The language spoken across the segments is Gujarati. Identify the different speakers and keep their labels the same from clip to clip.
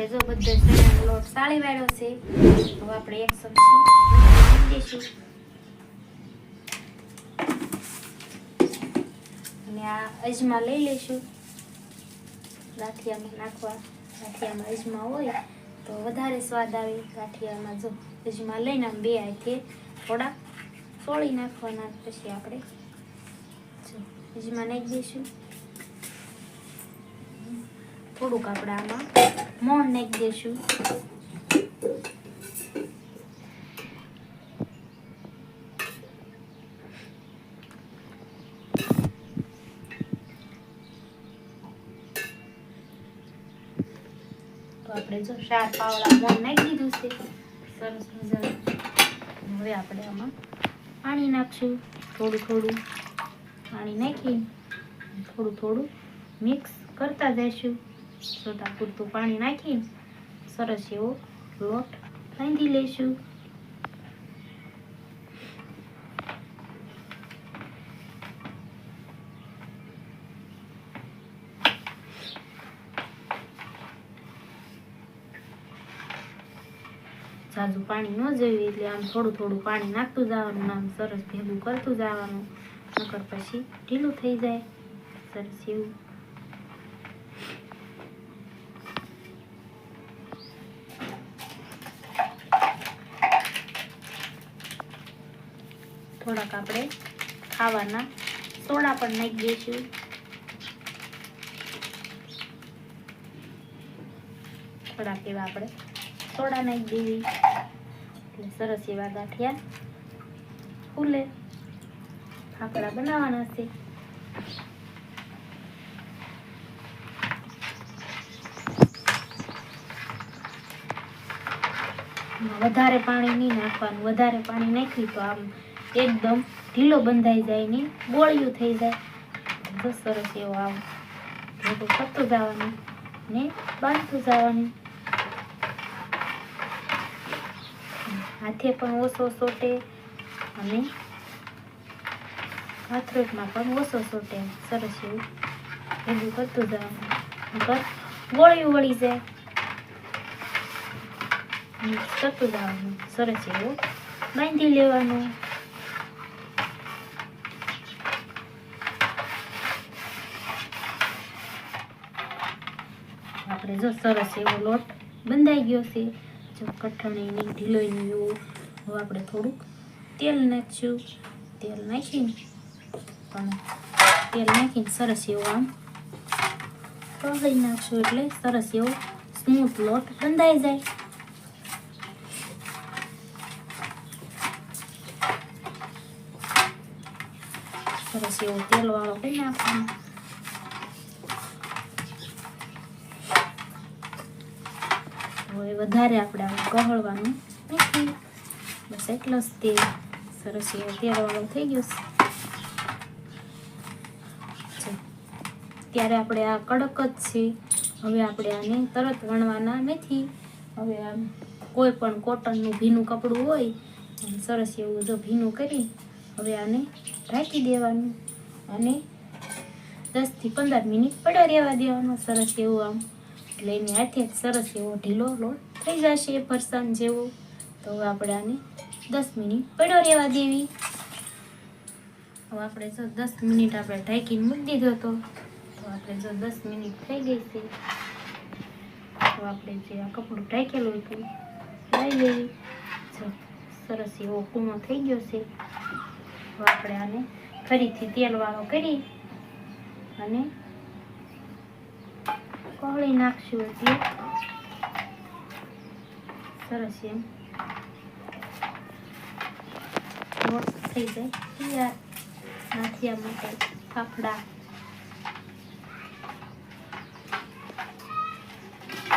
Speaker 1: આપણે જો બધો ચણાનો લોટ સાળી વાળ્યો છે હવે આપણે એક સબ્જી અને આ અજમા લઈ લઈશું. ગાંઠિયામાં નાખવા, ગાંઠિયામાં અજમા હોય તો વધારે સ્વાદ આવે. ગાંઠિયામાં જો અજમા લઈને આમ બે હાથે થોડા સોળી નાખવાના પછી આપણે જો અજમા નાખી દઈશું. થોડુંક આપણે આમાં મોણ નાખી દઈશું. આપણે જો ચાર પાવડા મોણ નાખી દીધું છે. સરસ મજાનું. હવે આપણે આમાં પાણી નાખશું. થોડું થોડું પાણી નાખી થોડું થોડું મિક્સ કરતા જઈશું. સોટા પૂરતું પાણી નાખીને સરસ એવો લોટ બાંધી લઈશું. ઝાઝું પાણી ન જોઈએ એટલે આમ થોડું થોડું પાણી નાખતું જવાનું આમ સરસ ભેગું કરતું જવાનું. નકર પછી ઢીલું થઈ જાય. સરસ એવું. થોડાક આપણે ખાવાના સોડા પણ નાખી દઈશું. થોડાક એવા આપણે સોડા નાખી દેવી. એટલે સરસ એવા ગાંઠિયા ફૂલે. ફાફડા બનાવવાના છે. વધારે પાણી નહીં નાખવાનું. વધારે પાણી નાખ્યું તો આમ એકદમ ઢીલો બંધાઈ જાય ને ગોળિયું થઈ જાય. તો સરસ એવો આવો ભેગું કરતું જવાનું ને બાંધતું જવાનું. હાથે પણ ઓછો સોટે અને હાથરોટમાં પણ ઓછો સોટે સરસ એવું ભેગું કરતું જવાનું. ગોળિયું વળી જાય. કરતું જવાનું. સરસ એવું બાંધી લેવાનું આપણે જો સરસ એવો લોટ બંધાઈ ગયો છે. જો કઠણી ઢીલોઈ એવું હવે આપણે થોડુંક તેલ નાખશું. તેલ નાખીને પણ તેલ નાખીને સરસ એવો આમ પલાળી નાખશું એટલે સરસ એવો સ્મૂથ લોટ બંધાઈ જાય. સરસ એવો તેલ વાળો કરી નાખવાનો હવે વધારે આપણે આમ કહળવાનું નથી. બસ એટલો જ તે સરસ એવો તેલવાળો થઈ ગયો છે. ત્યારે આપણે આ કડક જ છે. હવે આપણે આને તરત વણવાના નથી. હવે આમ કોઈ પણ કોટનનું ભીનું કપડું હોય સરસ એવું જો ભીનું કરી હવે આને ઢાંકી દેવાનું. અને દસથી પંદર મિનિટ પડ્યા રહેવા દેવાનું, સરસ એવું આમ એની હાથે સરસ એવો ઢીલો લોટ થઈ જશે ફરસાણ જેવો. તો હવે આપણે આને દસ મિનિટ પડ્યો રહેવા દેવી. હવે આપણે જો દસ મિનિટ આપણે ઢાંકીને મૂકી દીધો તો આપણે જો દસ મિનિટ થઈ ગઈ છે. તો આપણે જે આ કપડું ઢાંકેલું હતું, લઈ લેવી. જો સરસ એવો કૂણો થઈ ગયો છે. તો આપણે આને ફરીથી તેલવાળો કરી અને કોહળી નાખશું એટલે સરસ એમ થઈ જાય નાખ્યા માટે ફાફડા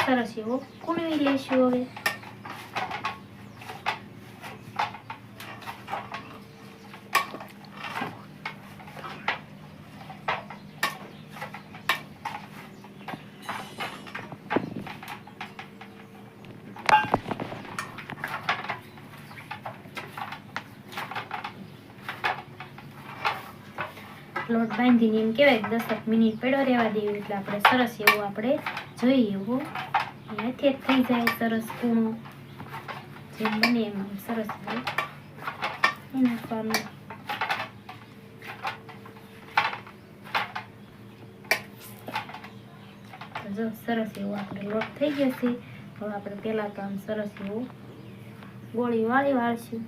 Speaker 1: સરસ એવો કુણવી લેશું હવે લોટ બાંધીને એમ કહેવાય દસક મિનિટ પડ્યો રહેવા દેવી એટલે આપણે સરસ એવું આપણે જોઈએ એવું. હાથે જ થઈ જાય સરસ કૂણું. જેમ બને એમ સરસ એ નાખવાનું જો સરસ એવો આપણે લોટ થઈ ગયો છે. હવે આપણે પહેલાં તો આમ સરસ એવું ગોળી વાળી વાળશું.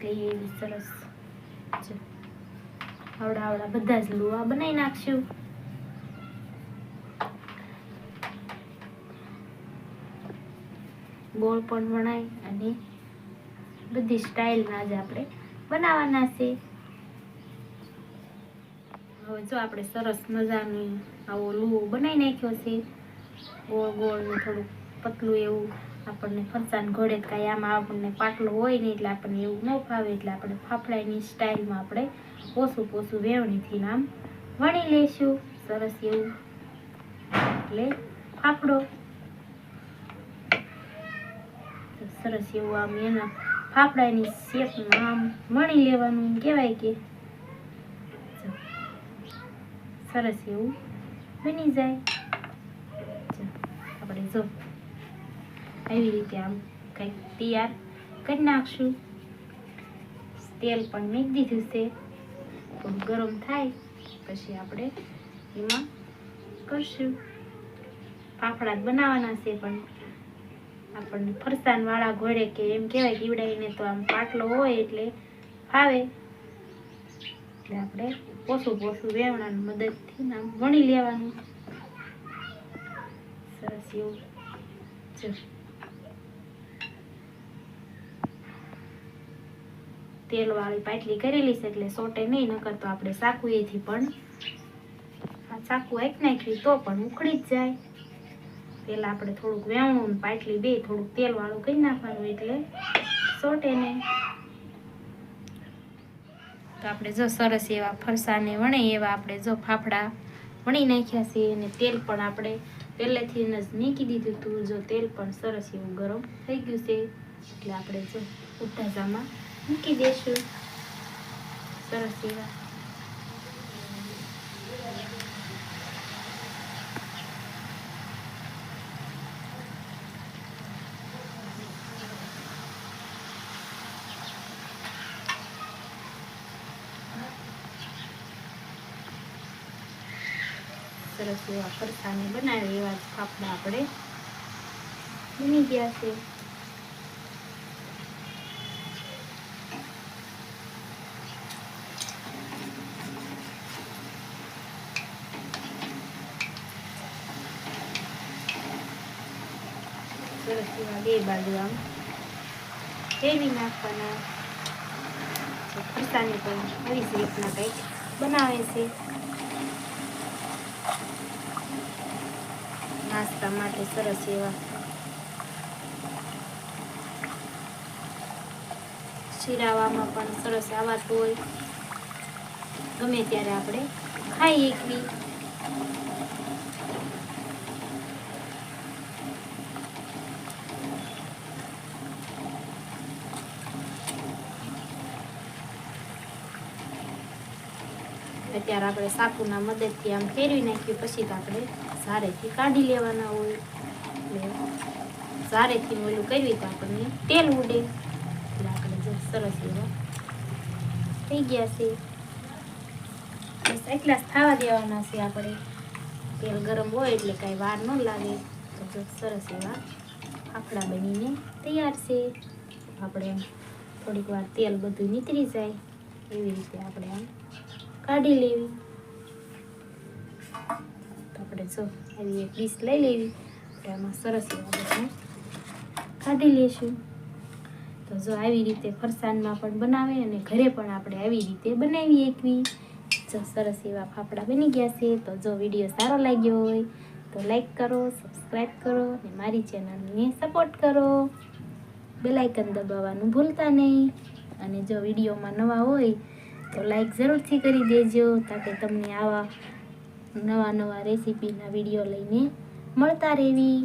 Speaker 1: પતલી એવી સરસ આવડા આવડા બધા જ લુવા બનાવી નાખશું ગોળ પણ વણાય અને બધી સ્ટાઇલના જ આપણે બનાવવાના છે. હવે જો આપણે સરસ મજાની આવો લુવો બનાવી નાખ્યો છે. ગોળ ગોળ ને થોડુંક પતલું એવું આપણને ફરસાણ ઘોડે કાંઈ આમાં આપણને પાટલો હોય નહીં એટલે આપણને એવું ન ફાવે એટલે આપણે ફાફડાની સ્ટાઇલમાં આપણે પોસું પોસું વેવણીથી આમ વણી લેશું સરસ એવું. એટલે ફાફડો. સરસ એવું આમ એના ફાફડાની શેપમાં આમ વણી લેવાનું કહેવાય કે. સરસ એવું બની જાય. આપણે જો. આવી રીતે આમ કંઈક તૈયાર કરી નાખશું. તેલ પણ મેં દીધું છે. ગરમ થાય, પછી આપણે એમાં કરશું. ફાફડા બનાવવાના છે, પણ આપણને ફરસાણ વાળા ઘોડે કે એમ કહેવાય કે ઈવડાઈને તો આમ પાટલો હોય એટલે ફાવે. એટલે આપણે પોસું પોસું વેવણાની મદદથી આમ વણી લેવાનું. સરસ એવું. જો. તેલવાળી પાટલી કરેલી છે એટલે સોટે નહીં, નકર તો આપણે સાકુએથી પણ ચાકુ આંખ નાખ્યું તો પણ ઉખડી જ જાય. પેલા આપણે થોડુંક વેવણું પાટલી બે, થોડુંક તેલ વાળું કરી નાખવાનું એટલે સોટે નહીં. તો આપણે જો સરસ એવા ફરસાને વણે, એવા આપણે જો ફાફડા વણી નાખ્યા છે અને તેલ પણ આપણે પહેલેથી જ મૂકી દીધું હતું. જો તેલ પણ સરસ એવું ગરમ થઈ ગયું છે. એટલે આપણે જો ઉઠાસામાં મૂકી દેશું સરસ એવા સરસ એવા ફરસાને બનાવી એવા જ આપણે બની ગયા છે સરસ એવા બે બાજુ આમ ફેરવી નાખવાના તો પણ આવી જ રીતના કંઈક બનાવે છે નાસ્તા માટે સરસ એવા શિરાવામાં પણ સરસ આવાતું હોય. ગમે ત્યારે આપણે ખાઈ એકવી અત્યારે આપણે સાકુના મદદથી આમ ફેરવી નાખીએ, પછી તો આપણે સારેથી કાઢી લેવાના હોય. એટલે સારેથી ઓલું કરવી તો આપણને તેલ ઉડે. એટલે આપણે જો સરસ એવા થઈ ગયા છે. બસ એટલા જ થવા દેવાના છે આપણે. તેલ ગરમ હોય એટલે કાંઈ વાર ન લાગે. તો જો સરસ એવા ફાફડા બનીને તૈયાર છે. આપણે થોડીક વાર તેલ બધું નીતરી જાય. એવી રીતે આપણે આમ કાઢી લેવી. તો આપણે જો, આવી એક ડીશ લઈ લેવી. આપણે આમાં સરસ એવા કાઢી લેશું. તો જો આવી રીતે ફરસાણમાં પણ બનાવે અને ઘરે પણ આપણે આવી રીતે બનાવી એકવી જો સરસ એવા ફાફડા બની ગયા છે, તો જો વીડિયો સારો લાગ્યો હોય, તો લાઈક કરો સબસ્ક્રાઈબ કરો અને મારી ચેનલને સપોર્ટ કરો. બેલાઇકન દબાવવાનું ભૂલતા નહીં. અને જો વિડીયોમાં નવા હોય તો લાઈક જરૂરથી કરી દેજો તાકે તમને આવા નવા નવા રેસીપીના વીડિયો લઈને મળતા રહેવી.